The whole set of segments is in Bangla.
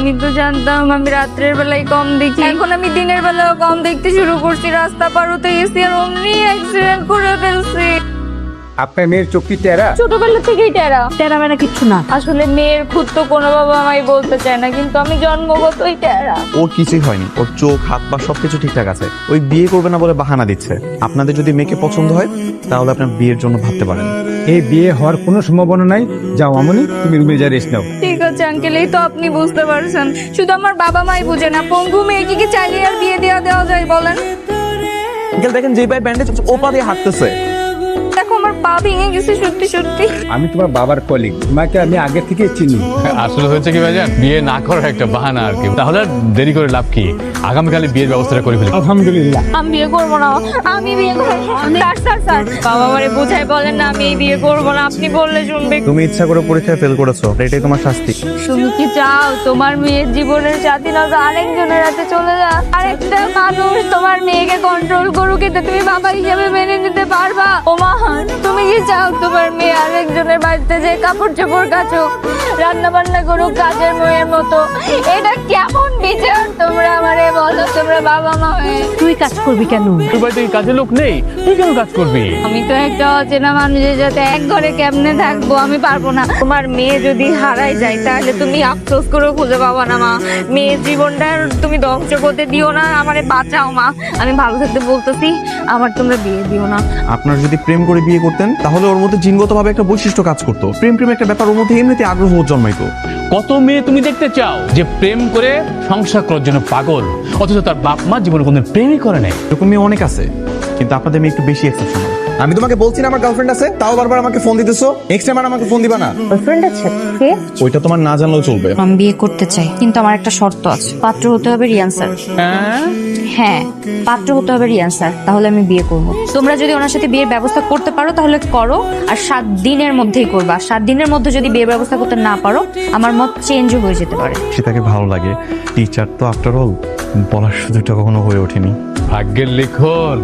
আমি তো জানতাম আমি রাত্রের বেলায় কম দেখি। এখন আমি দিনের বেলাও কম দেখতে শুরু করছি রাস্তা পার হতে গেছি আর অমনি অ্যাক্সিডেন্ট করে ফেলছি। আপনার মেয়ের চোখ কি টেরা? ছোটবেলা থেকেই টেরা। টেরা কিচ্ছু না। আসলে মেয়ের খুদ তো কোনো বাবা মাই বলতে চায় না কিন্তু আমি জন্মগতই টেরা। ওর কিছুই হয়নি ওর চোখ হাত পা সবকিছু ঠিকঠাক আছে। ওই বিয়ে করবে না বলে বাহানা দিচ্ছে। আপনাদের যদি মেয়েকে পছন্দ হয় তাহলে আপনার বিয়ের জন্য ভাবতে পারেন। এই বিয়ে হওয়ার কোনো সম্ভাবনা নাই। যাও আমনি তুমি রুমে যা রেস্ট নাও। আছে আঙ্কেল এই তো আপনি বুঝতে পারছেন। শুধু আমার বাবা মাই বুঝে না, পঙ্গু মেয়েকে কি চাইলে আর বিয়ে দেওয়া দেওয়া যায়, বলেন। দেখেন যে ভাই ব্যান্ডেজ ওপা দিয়ে হাঁটতেছে। পা ভেঙে গেছে সত্যি সত্যি। আমি তোমার বাবার কলিগ তোমাকে আমি আগে থেকে চিনি। আসলে হয়েছে কি ভাইজান? বিয়ে না করার একটা বাহানা আর কি। তাহলে আর দেরি করে লাভ কি? আগামীকালে বিয়ের ব্যবস্থাটা করে ফেলি। আলহামদুলিল্লাহ। আমি বিয়ে করব না আমি বিয়ে করব। স্যার স্যার স্যার বাবা আমারে বোঝাই বলেন না আমি এই বিয়ে করব না। আপনি বললে শুনবে। তুমি ইচ্ছা করে পরীক্ষায় ফেল করেছ এটাই তোমার শাস্তি। তুমি কি চাও তোমার মেয়ের জীবনের স্বাধীনতা আরেকজনের হাতে চলে যা আরেকটা মানুষ তোমার মেয়েকে কন্ট্রোল করুক এটা তুমি বাবা হিসেবে মেনে নিতে পারবা। ও মা তুমি কি চাও তোমার মেয়ে আরেকজনের বাড়িতে যে কাপড় চোপড় রান্না বান্না করুক কাজের মেয়ের মতো। এটা কেমন বিচার তোমরা আমারে বলো তোমরা বাবা মা হয়ে। তুই কাজ করবি কেন? তোর বাড়িতে কাজের লোক নেই? তুই কেন কাজ করবি? আমি তো একটা অচেনা মানুষের সাথে এক ঘরে কেমনে থাকব আমি পারব না। তোমার মেয়ে যদি হারাই যায় তাহলে তুমি আফসোস করে খুঁজে পাবা না মা। মেয়ের জীবনটা তুমি ধ্বংস করতে দিও না আমারে বাঁচাও মা। আমি ভালো থাকতে বলতেছি আমার তোমরা বিয়ে দিও না। আপনার যদি প্রেম করে বিয়ে করতেন তাহলে ওর মধ্যে জিনগতভাবে একটা বৈশিষ্ট্য কাজ করতো। প্রেম প্রেম একটা ব্যাপার ওর মধ্যে এমনিতে আগ্রহ জন্মাইতো। কত মেয়ে তুমি দেখতে চাও যে প্রেম করে সংসার করার জন্য পাগল? অথচ তার বাপ মা জীবনে কোনদিন প্রেমই করে নাই। এরকম মেয়ে অনেক আছে কিন্তু আপনাদের মেয়ে একটু বেশি এক্সেপশনাল আমি তোমাকে বলছি না আমার গার্লফ্রেন্ড আছে তাও বারবার আমাকে ফোন দিতেছো। নেক্সট টাইম আর আমাকে ফোন দিবা না। বয়ফ্রেন্ড আছে? কে? ওইটা তোমার না জানলেও চলবে। আমি বিয়ে করতে চাই কিন্তু আমার একটা শর্ত আছে। পাত্র হতে হবে রিয়ান স্যার। হ্যাঁ হ্যাঁ পাত্র হতে হবে রিয়ান স্যার তাহলে আমি বিয়ে করব। তোমরা যদি ওনার সাথে বিয়ের ব্যবস্থা করতে পারো তাহলে করো আর সাত দিনের মধ্যেই করবা। আর সাত দিনের মধ্যে যদি বিয়ের ব্যবস্থা করতে না পারো আমার মত চেঞ্জও হয়ে যেতে পারে। সেটাকে ভালো লাগে। টিচার তো আফটার অল বলার সুযোগটা কখনো হয়ে ওঠেনি। ভাগ্যের লিখন।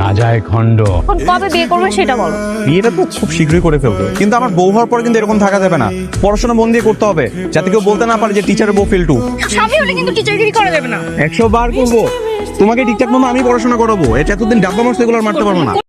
না যায় খণ্ড। এখন কবে বিয়ে করবে সেটা বলো। বিয়েটা তো খুব শীঘ্রই করে ফেলব। কিন্তু আমার বউ হওয়ার পর কিন্তু এরকম থাকা যাবে না। পড়াশোনা মন দিয়ে করতে হবে যাতে কেউ বলতে না পারে যে টিচার বউ ফেল টু স্বামী হলে কিন্তু টিচারগিরি করা যাবে না। একশো বার করব। তোমাকে ঠিকঠাক মতো আমি পড়াশোনা করাবো। এটা এতদিন ডাব্বা মাস এগুলো আর মারতে পারব না।